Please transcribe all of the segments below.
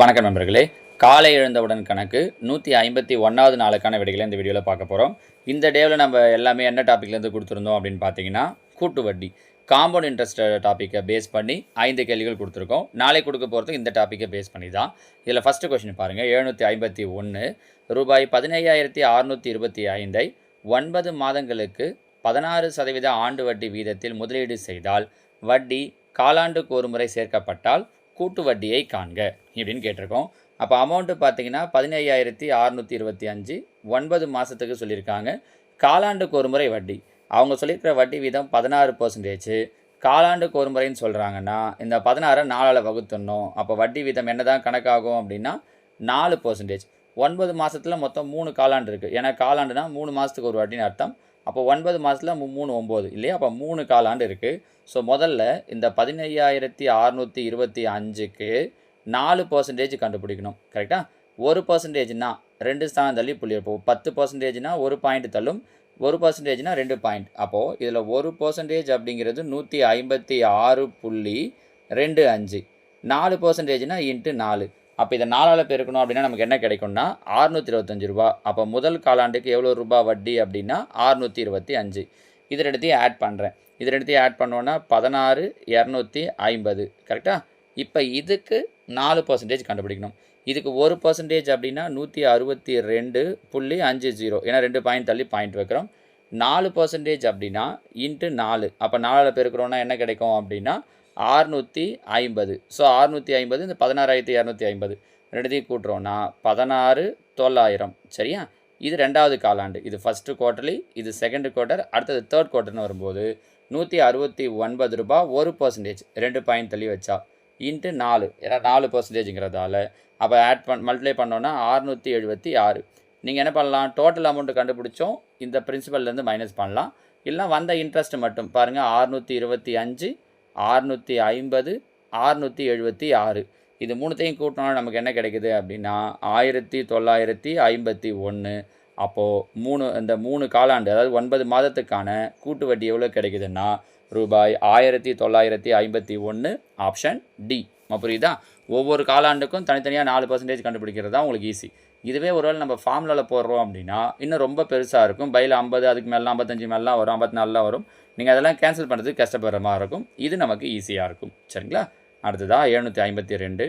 வணக்கம் நண்பர்களே. காலை எழுந்தவுடன் கணக்கு நூற்றி ஐம்பத்தி ஒன்றாவது நாளுக்கான விடைகளை இந்த வீடியோவில் பார்க்க போகிறோம் இந்த டேவில் நம்ம எல்லாமே என்ன டாப்பிக்லேருந்து கொடுத்துருந்தோம் அப்படின்னு பார்த்தீங்கன்னா கூட்டு வட்டி. காம்பவுண்ட் இன்ட்ரெஸ்ட் டாப்பிக்கை பேஸ் பண்ணி ஐந்து கேள்விகள் கொடுத்துருக்கோம். நாளை கொடுக்க போகிறது இந்த டாப்பிக்கை பேஸ் பண்ணி தான். இதில் ஃபஸ்ட்டு கொஷின் பாருங்கள் எழுநூற்றி ஐம்பத்தி ஒன்று ரூபாய் பதினையாயிரத்தி அறுநூற்றி இருபத்தி ஐந்தை ஒன்பது மாதங்களுக்கு பதினாறு சதவீத ஆண்டு வட்டி வீதத்தில் முதலீடு செய்தால் வட்டி காலாண்டுக்கு ஒரு முறை சேர்க்கப்பட்டால் கூட்டு வட்டியை காண்க இப்படின்னு கேட்டிருக்கோம். அப்போ அமௌண்ட்டு பார்த்தீங்கன்னா பதினையாயிரத்தி அறநூற்றி இருபத்தி அஞ்சு ஒன்பது மாதத்துக்கு சொல்லியிருக்காங்க. காலாண்டுக்கு ஒரு முறை வட்டி. அவங்க சொல்லியிருக்கிற வட்டி வீதம் பதினாறு பர்சன்டேஜ் காலாண்டுக்கு ஒரு முறைன்னு சொல்கிறாங்கன்னா இந்த பதினாறை நாலால் வகுத்துடணும். அப்போ வட்டி வீதம் என்ன தான் கணக்காகும் அப்படின்னா நாலு பர்சன்டேஜ் ஒன்பது மாதத்தில் மொத்தம் மூணு காலாண்டு இருக்குது ஏன்னா காலாண்டுனா மூணு மாதத்துக்கு ஒரு வாட்டின்னு அர்த்தம். அப்போ ஒன்பது மாதத்தில் மூணு ஒம்பது. இல்லையா? அப்போ மூணு காலாண்டு இருக்குது ஸோ முதல்ல இந்த பதினையாயிரத்தி அறநூற்றி இருபத்தி அஞ்சுக்கு நாலு பர்சன்டேஜ் கண்டுபிடிக்கணும். கரெக்டாக ஒரு பர்சன்டேஜ்னா ரெண்டு ஸ்தானம் தள்ளி புள்ளி இருப்போம் பத்து பர்சன்டேஜ்னா ஒரு பாயிண்ட் தள்ளும். ஒரு பர்சன்டேஜ்னா ரெண்டு பாயிண்ட் அப்போது இதில் ஒரு பர்சன்டேஜ் அப்படிங்கிறது நூற்றி ஐம்பத்தி ஆறு புள்ளி ரெண்டு அஞ்சு. நாலு பர்சன்டேஜ்னா இன்ட்டு நாலு. அப்போ இதை நாலால் பெருக்கணும் அப்படின்னா நமக்கு என்ன கிடைக்கும்னா ஆறுநூற்றி இருபத்தஞ்சு ரூபா. அப்போ முதல் காலாண்டுக்கு எவ்வளோ ரூபா வட்டி அப்படின்னா அறுநூற்றி இருபத்தி அஞ்சு. இது ரெண்டுத்தையும் ஆட் பண்ணுறேன் இது ரெண்டுத்தையும் ஆட் பண்ணோன்னா பதினாறு இரநூத்தி ஐம்பது. கரெக்டாக இப்போ இதுக்கு நாலு பர்சன்டேஜ் கண்டுபிடிக்கணும். இதுக்கு ஒரு பர்சன்டேஜ் அப்படின்னா நூற்றி அறுபத்தி ரெண்டு புள்ளி அஞ்சு ஜீரோ ஏன்னா ரெண்டு பாயிண்ட் தள்ளி பாயிண்ட் வைக்கிறோம். நாலு பர்சன்டேஜ் அப்படின்னா இன்ட்டு நாலு. அப்போ நாலில் பெருக்கிறோன்னா என்ன கிடைக்கும் அப்படின்னா ஆறுநூற்றி ஐம்பது. ஸோ ஆறுநூற்றி ஐம்பது இந்த பதினாறாயிரத்தி இரநூத்தி ஐம்பது. ரெண்டுத்தையும் கூட்டுறோன்னா பதினாறு தொள்ளாயிரம். சரியா? இது ரெண்டாவது காலாண்டு. இது ஃபஸ்ட்டு குவார்ட்டர்லி இது செகண்ட் குவார்ட்டர் அடுத்தது தேர்ட் குவார்ட்டர்னு வரும்போது நூற்றி அறுபத்தி ஒன்பது ரூபா ஒரு பர்சன்டேஜ் ரெண்டு பாயிண்ட் தள்ளி வச்சா. இன்ட்டு நாலு. ஏன்னா நாலு பர்சன்டேஜுங்கிறதால அப்போ ஆட் பண் மல்டிப்ளை பண்ணோன்னா அறுநூற்றி எழுபத்தி ஆறு. நீங்கள் என்ன பண்ணலாம்? டோட்டல் அமௌண்ட்டு கண்டுபிடிச்சோம். இந்த பிரின்சிபல்லேருந்து மைனஸ் பண்ணலாம். இல்லை வந்த இன்ட்ரெஸ்ட் மட்டும். பாருங்கள் அறுநூற்றி இருபத்தி அஞ்சு அறுநூற்றி ஐம்பது அறுநூற்றி எழுபத்தி ஆறு. இது மூணுத்தையும் கூட்டினாலும் நமக்கு என்ன கிடைக்குது அப்படின்னா ஆயிரத்தி தொள்ளாயிரத்தி ஐம்பத்தி ஒன்று. அப்போது மூணு இந்த மூணு காலாண்டு அதாவது ஒன்பது மாதத்துக்கான கூட்டு வட்டி எவ்வளோ கிடைக்குதுன்னா ரூபாய் ஆயிரத்தி தொள்ளாயிரத்தி ஐம்பத்தி ஒன்று ஆப்ஷன் டி. புரியுதா? ஒவ்வொரு காலாண்டுக்கும் தனித்தனியாக நாலு பர்சன்டேஜ் கண்டுபிடிக்கிறது தான் உங்களுக்கு ஈஸி இதுவே ஒருவேளை நம்ம ஃபார்முலாவில் போடுறோம் அப்படின்னா இன்னும் ரொம்ப பெருசாக இருக்கும். பையில் ஐம்பது அதுக்கு மேலே ஐம்பத்தஞ்சு மேலாம் வரும். ஐம்பத்தி நாலுலாம் வரும். நீங்கள் அதெல்லாம் கேன்சல் பண்ணுறதுக்கு கஷ்டப்படுற மாதிரி இருக்கும். இது நமக்கு ஈஸியாக இருக்கும். சரிங்களா? அடுத்ததாக எழுநூற்றி ஐம்பத்தி ரெண்டு.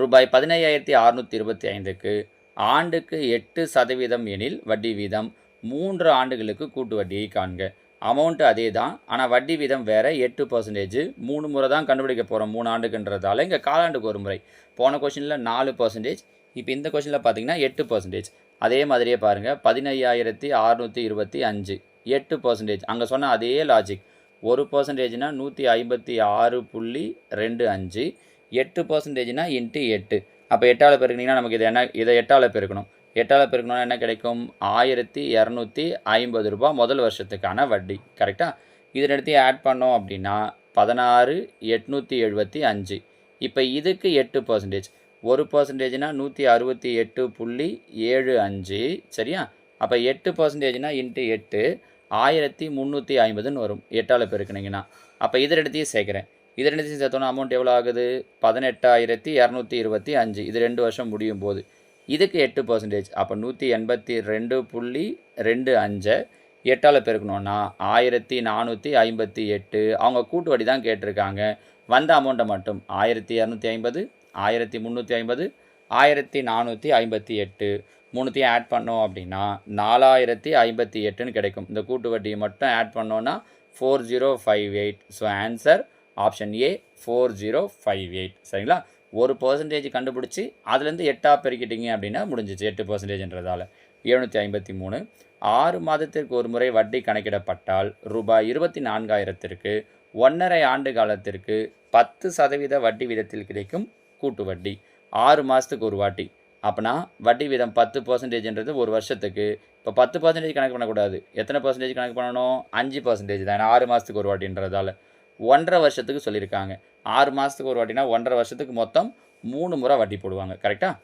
ரூபாய் பதினையாயிரத்தி அறுநூற்றி இருபத்தி ஐந்துக்கு ஆண்டுக்கு எட்டு சதவீதம் எனில் வட்டி வீதம் மூன்று ஆண்டுகளுக்கு கூட்டு வட்டியை காண்க. அமௌண்ட்டு அதே தான் ஆனால் வட்டி வீதம் வேறு எட்டு பர்சன்டேஜ் மூணு முறை தான் கண்டுபிடிக்க போகிறோம் மூணு ஆண்டுக்குன்றதால இங்கே காலாண்டுக்கு ஒரு முறை. போன கொஷினில் நாலு பர்சன்டேஜ் இப்போ இந்த கொஷினில் பார்த்தீங்கன்னா எட்டு பர்சன்டேஜ் அதே மாதிரியே பாருங்கள் பதினையாயிரத்தி அறநூற்றி இருபத்தி அஞ்சு. எட்டு பர்சன்டேஜ் அங்கே சொன்ன அதே லாஜிக் ஒரு பர்சன்டேஜ்னால் நூற்றி ஐம்பத்தி ஆறு புள்ளி ரெண்டு அஞ்சு. எட்டு பர்சன்டேஜ்னால் இன்ட்டு எட்டு. அப்போ எட்டால் பெருக்கினீங்கன்னா நமக்கு இது என்ன இதை எட்டால் பெருக்கணும். எட்டால் பெருக்கணும்னா என்ன கிடைக்கும்? ஆயிரத்தி இரநூத்தி ஐம்பது ரூபா முதல் வருஷத்துக்கான வட்டி. கரெக்டாக இதில் எடுத்து ஆட் பண்ணோம் அப்படின்னா பதினாறு எட்நூற்றி எழுபத்தி அஞ்சு. இப்போ இதுக்கு எட்டு பர்சன்டேஜ் ஒரு பர்சன்டேஜ்னால் நூற்றி அறுபத்தி எட்டு புள்ளி ஏழு அஞ்சு சரியா? அப்போ எட்டு பர்சன்டேஜ்னால் இன்ட்டு எட்டு ஆயிரத்தி முந்நூற்றி ஐம்பதுன்னு வரும் எட்டால் பெருக்கினீங்கன்னா. அப்போ இது ரெண்டுத்தையும் சேர்க்குறேன். இது ரெண்டுத்தையும் சேர்த்தோன்னா அமௌண்ட் எவ்வளோ ஆகுது? பதினெட்டாயிரத்தி இரநூத்தி இருபத்தி அஞ்சு. இது ரெண்டு வருஷம் முடியும் போது. இதுக்கு எட்டு பர்சன்டேஜ் அப்போ நூற்றி எண்பத்தி ரெண்டு புள்ளி ரெண்டு அஞ்சை எட்டால் பெருக்கணுன்னா ஆயிரத்தி நானூற்றி ஐம்பத்தி எட்டு. அவங்க கூட்டு வட்டி தான் கேட்டிருக்காங்க. வந்த அமௌண்ட்டை மட்டும் ஆயிரத்தி இரநூத்தி ஐம்பது ஆயிரத்தி முந்நூற்றி ஐம்பது ஆயிரத்தி நானூற்றி ஐம்பத்தி எட்டு. மூணுத்தையும் ஆட் பண்ணோம் அப்படின்னா நாலாயிரத்தி ஐம்பத்தி எட்டுன்னு கிடைக்கும். இந்த கூட்டு வட்டியை மட்டும் ஆட் பண்ணோன்னா four zero five eight so answer option A four zero five eight சரிங்களா? ஒரு பர்சன்டேஜ் கண்டுபிடிச்சி அதுலேருந்து எட்டாக பெருக்கிட்டீங்க அப்படின்னா முடிஞ்சிச்சு எட்டு பர்சன்டேஜ்ன்றதால எழுநூற்றி ஐம்பத்தி மூணு. ஆறு மாதத்திற்கு ஒரு முறை வட்டி கணக்கிடப்பட்டால் ரூபாய் இருபத்தி நான்காயிரத்திற்கு ஒன்றரை ஆண்டு காலத்திற்கு பத்து சதவீத வட்டி வீதத்தில் கிடைக்கும். கூட்டு வட்டி. ஆறு மாதத்துக்கு ஒரு வாட்டி. அப்போனா வட்டி வீதம் பத்து பர்சன்டேஜ்ன்றது ஒரு வருஷத்துக்கு. இப்போ பத்து பர்சன்டேஜ் கணக்கு பண்ணக்கூடாது. எத்தனை பர்சன்டேஜ் கணக்கு பண்ணணும்? அஞ்சு பர்சன்டேஜ் தான். ஆறு மாதத்துக்கு ஒரு வாட்டின்றதால. ஒன்றரை வருஷத்துக்கு சொல்லியிருக்காங்க. ஆறு மாதத்துக்கு ஒரு வாட்டினா ஒன்றரை வருஷத்துக்கு மொத்தம் மூணு முறை வட்டி போடுவாங்க. கரெக்டாக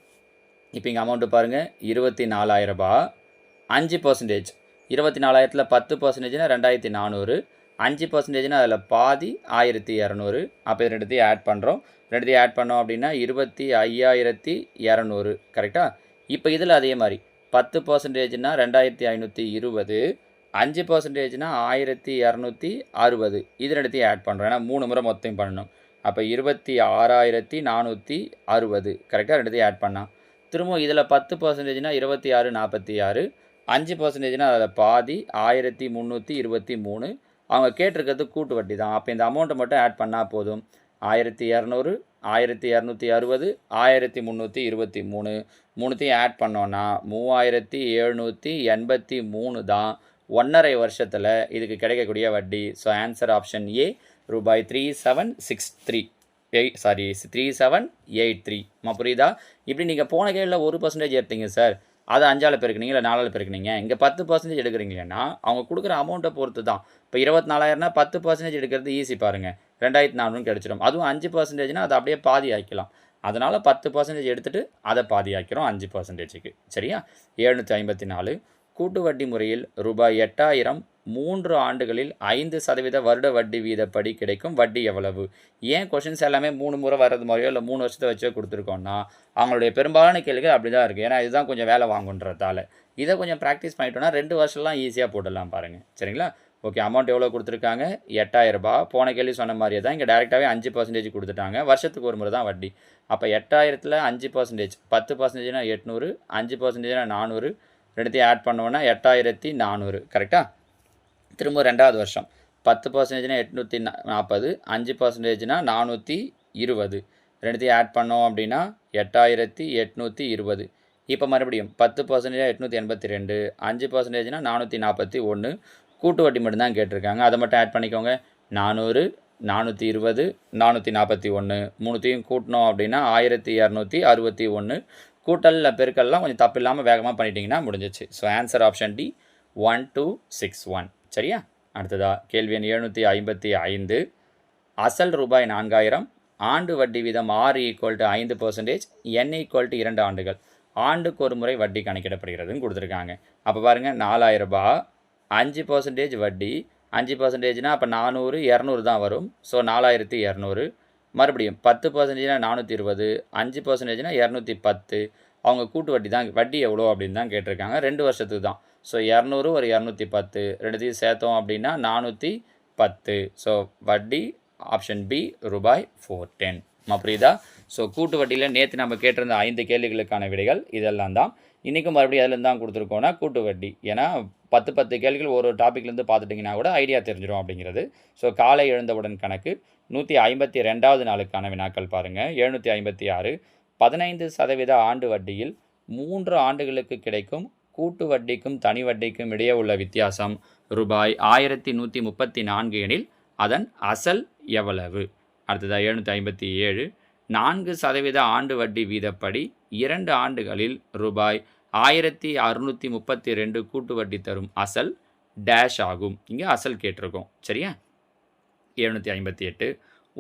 இப்போ இங்கே அமௌண்ட்டு பாருங்கள் இருபத்தி நாலாயிரரூபா அஞ்சு பர்சன்டேஜ் இருபத்தி நாலாயிரத்தில் பத்து பர்சன்டேஜ்னால் ரெண்டாயிரத்தி நானூறு. அஞ்சு பர்சன்டேஜ்னால் அதில் பாதி ஆயிரத்தி இரநூறு. அப்போ இது ரெண்டுத்தையும் ஆட் பண்ணுறோம் ரெண்டுத்தையும் ஆட் பண்ணோம் அப்படின்னா இருபத்தி ஐயாயிரத்தி இரநூறு. கரெக்டாக இப்போ இதில் அதே மாதிரி. பத்து பர்சன்டேஜ்னால் ரெண்டாயிரத்தி ஐநூற்றி இருபது. அஞ்சு பர்சன்டேஜ்னால் ஆயிரத்தி இரநூத்தி அறுபது. இது ரெண்டுத்தையும் ஆட் பண்ணுறோம் ஏன்னா மூணு முறை மொத்தம் பண்ணணும். அப்போ இருபத்தி ஆறாயிரத்தி நானூற்றி அறுபது. கரெக்டாக ரெண்டுத்தையும் ஆட் பண்ணால் திரும்ப இதில் பத்து பர்சன்டேஜ்னால் இருபத்தி ஆறு நாற்பத்தி ஆறு. அஞ்சு பர்சன்டேஜ்னால் அதில் பாதி ஆயிரத்தி முந்நூற்றி இருபத்தி மூணு. அவங்க கேட்டிருக்கிறது கூட்டு வட்டி தான். அப்போ இந்த அமௌண்ட்டை மட்டும் ஆட் பண்ணால் போதும். ஆயிரத்தி இரநூறு ஆயிரத்தி இரநூத்தி அறுபது ஆயிரத்தி முந்நூற்றி இருபத்தி மூணு. மூணுத்தையும் ஆட் பண்ணோன்னா மூவாயிரத்தி எழுநூற்றி எண்பத்தி மூணு தான் ஒன்றரை வருஷத்தில் இதுக்கு கிடைக்கக்கூடிய வட்டி. ஸோ ஆன்சர் ஆப்ஷன் ஏ ரூபாய் three seven six three eight sorry three seven eight three புரியுதா? இப்படி நீங்கள் போன கேளில் ஒரு பர்சன்டேஜ் எடுத்தீங்க சார் அதை அஞ்சால் பெருக்குனீங்க இல்லை நாலால் பெருக்குனீங்க இங்கே பத்து பர்சன்டேஜ் எடுக்கிறீங்கன்னா அவங்க கொடுக்குற அமௌண்ட்டை பொறுத்து தான் இப்போ இருபத்தி நாலாயிரம்னா பத்து பர்சன்டேஜ் எடுக்கிறது ஈஸி பாருங்கள் ரெண்டாயிரத்தி நானூறு கிடச்சிடும். அதுவும் அஞ்சு பர்சன்டேஜ்னால் அதை அப்படியே பாதி ஆக்கிக்கலாம் அதனால் பத்து பர்சன்டேஜ் எடுத்துகிட்டு அதை பாதி ஆக்கிறோம் அஞ்சு பர்சன்டேஜுக்கு சரியா? எழுநூற்றி ஐம்பத்தி நாலு கூட்டு வட்டி முறையில் ரூபாய் எட்டாயிரம் மூன்று ஆண்டுகளில் ஐந்து சதவீத வருட வட்டி வீதப்படி கிடைக்கும். வட்டி எவ்வளவு? ஏன் கொஷின்ஸ் எல்லாமே மூணு முறை வர்றது மாதிரியோ இல்லை மூணு வருஷத்தை வச்சோ கொடுத்துருக்கோன்னா அவங்களுடைய பெரும்பாலான கேள்விகள் அப்படி தான் இருக்குது ஏன்னா இதுதான் கொஞ்சம் வேலை வாங்குன்றதால. இதை கொஞ்சம் ப்ராக்டிஸ் பண்ணிட்டோன்னா ரெண்டு வருஷம்லாம் ஈஸியாக போட்டுடலாம் பாருங்கள் சரிங்களா? ஓகே அமௌண்ட் எவ்வளோ கொடுத்துருக்காங்க? எட்டாயிரரூபா போன கேள்வி சொன்ன மாதிரியே தான் இங்கே டேரெக்டாகவே அஞ்சு பர்சன்டேஜ் கொடுத்துட்டாங்க. வருஷத்துக்கு ஒரு முறை தான் வட்டி. அப்போ எட்டாயிரத்தில் அஞ்சு பர்சன்டேஜ் பத்து பர்சன்டேஜ்னா எட்நூறு அஞ்சு பர்சன்டேஜ்னா நானூறு. ரெண்டுத்தையும் ஆட் பண்ணோன்னா எட்டாயிரத்தி நானூறு. கரெக்டாக திரும்ப ரெண்டாவது வருஷம். பத்து பர்சன்டேஜ்னா எட்நூற்றி நாற்பது அஞ்சு பர்சன்டேஜ்னா நானூற்றி இருபது. ரெண்டுத்தையும் ஆட் பண்ணோம் அப்படின்னா எட்டாயிரத்தி எட்நூற்றி இருபது. இப்போ மறுபடியும் பத்து பர்சன்டேஜ் எட்நூற்றி எண்பத்தி ரெண்டு அஞ்சு பர்சன்டேஜ்னா நானூற்றி நாற்பத்தி ஒன்று கூட்டு வட்டி மட்டும்தான் கேட்டிருக்காங்க. அதை மட்டும் ஆட் பண்ணிக்கோங்க. நானூறு நானூற்றி இருபது நானூற்றி நாற்பத்தி ஒன்று மூணுத்தையும் கூட்டினோம் அப்படின்னா ஆயிரத்தி இரநூத்தி அறுபத்தி ஒன்று கூட்டலில் பெருக்கல்லாம் கொஞ்சம் தப்பு இல்லாமல் வேகமாக பண்ணிட்டீங்கன்னா முடிஞ்சிச்சு. So answer option D one two six one சரியா? அடுத்ததா கேள்வி எண் எழுநூற்றி ஐம்பத்தி ஐந்து. அசல் ரூபாய் நான்காயிரம் ஆண்டு வட்டி வீதம் ஆறு ஈக்குவல் டு ஐந்து பர்சன்டேஜ் என் ஈக்குவல் டு இரண்டு ஆண்டுகள். ஆண்டுக்கு ஒரு முறை வட்டி கணக்கிடப்படுகிறதுன்னு கொடுத்துருக்காங்க. அப்போ பாருங்கள் நாலாயிரம் ரூபாய் அஞ்சு பர்சன்டேஜ் வட்டி. அஞ்சு பர்சன்டேஜ்னால் அப்போ நானூறு இரநூறு தான் வரும். ஸோ நாலாயிரத்தி இரநூறு. மறுபடியும் பத்து பர்சன்டேஜ்னால் நானூற்றி இருபது அஞ்சு பர்சன்டேஜ்னால் இரநூத்தி பத்து. அவங்க கூட்டு வட்டி தான் வட்டி எவ்வளோ அப்படின்னு தான் கேட்டிருக்காங்க. ரெண்டு வருஷத்துக்கு தான். ஸோ இரநூறு ஒரு இரநூத்தி பத்து. ரெண்டுத்தையும் சேர்த்தோம் அப்படின்னா நானூற்றி பத்து. ஸோ வட்டி ஆப்ஷன் பி ரூபாய் ஃபோர் டென் புரியுதா? ஸோ கூட்டு வட்டியில் நேற்று நம்ம கேட்டிருந்த ஐந்து கேள்விகளுக்கான விடைகள் இதெல்லாம் தான். இன்றைக்கும் மறுபடியும் அதில் தான் கொடுத்துருக்கோன்னா கூட்டு வட்டி. ஏன்னா பத்து பத்து கேள்விகள் ஒரு டாப்பிக்லேருந்து பார்த்துட்டிங்கன்னா கூட ஐடியா தெரிஞ்சிடும் அப்படிங்கிறது. ஸோ காலை எழுந்தவுடன் கணக்கு. நூற்றி ஐம்பத்தி ரெண்டாவது நாளுக்கான வினாக்கள் பாருங்கள் எழுநூற்றி ஐம்பத்தி ஆறு. பதினைந்து சதவீத ஆண்டு வட்டியில் மூன்று ஆண்டுகளுக்கு கிடைக்கும் கூட்டு வட்டிக்கும் தனி வட்டிக்கும் இடையே உள்ள வித்தியாசம் ரூபாய் ஆயிரத்தி நூற்றி முப்பத்தி நான்கு எனில் அதன் அசல் எவ்வளவு? அடுத்ததாக எழுநூற்றி ஐம்பத்தி ஏழு. நான்கு சதவீத ஆண்டு வட்டி வீதப்படி இரண்டு ஆண்டுகளில் ரூபாய் ஆயிரத்தி அறுநூற்றி முப்பத்தி ரெண்டு கூட்டு வட்டி தரும் அசல் டேஷ் ஆகும். இங்கே அசல் கேட்டிருக்கோம். சரியா? எழுநூற்றி ஐம்பத்தி எட்டு.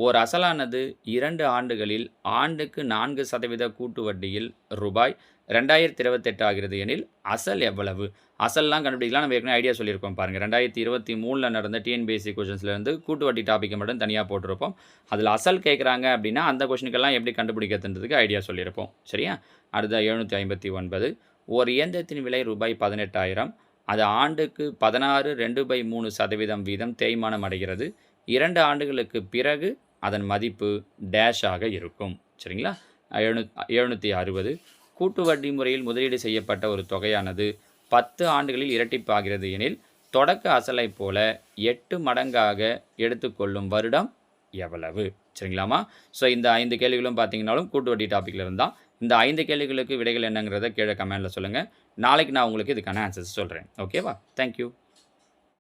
ஓர் அசலானது இரண்டு ஆண்டுகளில் ஆண்டுக்கு நான்கு சதவீத கூட்டு வட்டியில் ரூபாய் ரெண்டாயிரத்தி இருபத்தெட்டு ஆகிறது எனில் அசல் எவ்வளவு? அசல்லாம் கண்டுபிடிக்கலாம். நம்ம ஏற்கனவே ஐடியா சொல்லியிருக்கோம் பாருங்கள் ரெண்டாயிரத்தி இருபத்தி மூணில் நடந்த டிஎன்பிஎஸ்சி கொஷின்ஸ்லேருந்து கூட்டு வட்டி டாப்பிக்கை மட்டும் தனியாக போட்டிருப்போம். அதில் அசல் கேட்குறாங்க அப்படின்னா அந்த கொஷினுக்கெல்லாம் எப்படி கண்டுபிடிக்கிறதுன்றதுக்கு ஐடியா சொல்லியிருப்போம். சரியா? அடுத்த எழுநூற்றி ஐம்பத்தி ஒன்பது. ஒரு இயந்திரத்தின் விலை ரூபாய் பதினெட்டாயிரம். அது ஆண்டுக்கு பதினாறு ரெண்டு பை மூணு சதவீதம் வீதம் தேய்மானம் அடைகிறது. இரண்டு ஆண்டுகளுக்கு பிறகு அதன் மதிப்பு டேஷாக இருக்கும். சரிங்களா? எழுநூ எழுநூற்றி அறுபது. கூட்டு வட்டி முறையில் முதலீடு செய்யப்பட்ட ஒரு தொகையானது பத்து ஆண்டுகளில் இரட்டிப்பாகிறது எனில் தொடக்க அசலை போல எட்டு மடங்காக எடுத்துக்கொள்ளும் வருடம் எவ்வளவு? சரிங்களாமா? ஸோ இந்த ஐந்து கேள்விகளும் பார்த்தீங்கன்னாலும் கூட்டு வட்டி டாப்பிக்கில் இருந்தால் இந்த ஐந்து கேள்விகளுக்கு விடைகள் என்னங்கிறத கீழே கமெண்டில் சொல்லுங்கள் நாளைக்கு நான் உங்களுக்கு இதுக்கான ஆன்சர்ஸ் சொல்கிறேன் ஓகேவா தேங்க்யூ